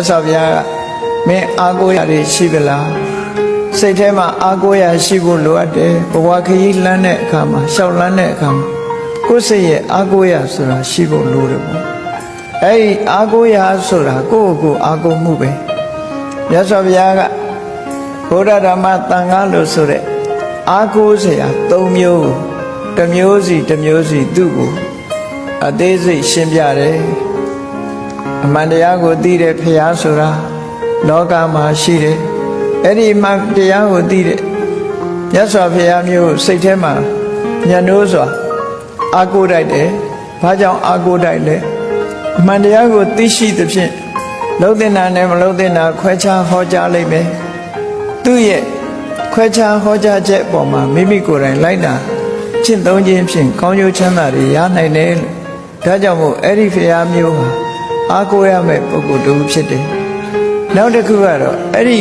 တ်စွာဘုရားကမင်းအားကိုးရည်ရှိပလားစိတ်ထဲမှာအားကိုးရရှိဖို့လိုအပ်တယ်ဘဝခရီးလမ်းတဲ့အခါမှာရှောက်လန်းတဲ့အခါမှာကိုယ်စိတ်ရဲ့အားကိုးရဆိုတာရှိဖို့လိုတယ်ပေါ့အဲ့ဒီအားကိုးရဆိုတာကိုယ့်ကိုယ်အားကိုးမှုပဲမြတ်စွာဘုရားကဘုရားဓမ္မသံဃာလို့ဆိုတဲ့အားကိုးစရာ၃မျိုးကိုတစ်မျိုးစီတစ်မျိုးစီသူ့ကိုအသေးစိတ်ရှင်းပြတယ် အမှန်တရားကိုသိတဲ့ဖရာဆိုတာလောကမှာရှိတယ်အဲ့ဒီမှန်တရားကိုသိတဲ့မြတ်စွာဘုရားမျိုးစိတ်ထဲမှာညနိုးစွာအာကိုတိုက်တယ်ဘာကြောင့်အာကိုတိုက်လဲအမှန်တရားကိုသိရှိသဖြင့်လုံးတင်တာနဲ့မလုံးတင်တာခွဲခြားဟောကြားလိုက်မယ်သူ့ရဲ့ခွဲခြားဟောကြားချက်အပေါ်မှာမိမိကိုယ်တိုင်လိုက်တာကျင့်သုံးခြင်းဖြင့်ကောင်းကျိုးချမ်းသာတွေရနိုင်တယ်လို့ဒါကြောင့်မို့အဲ့ဒီဖရာမျိုးဟာ အားကိုးရမယ့်ပုဂ္ဂိုလ်တူဖြစ်တယ်နောက်တစ်ခုကတော့အဲ့ဒီ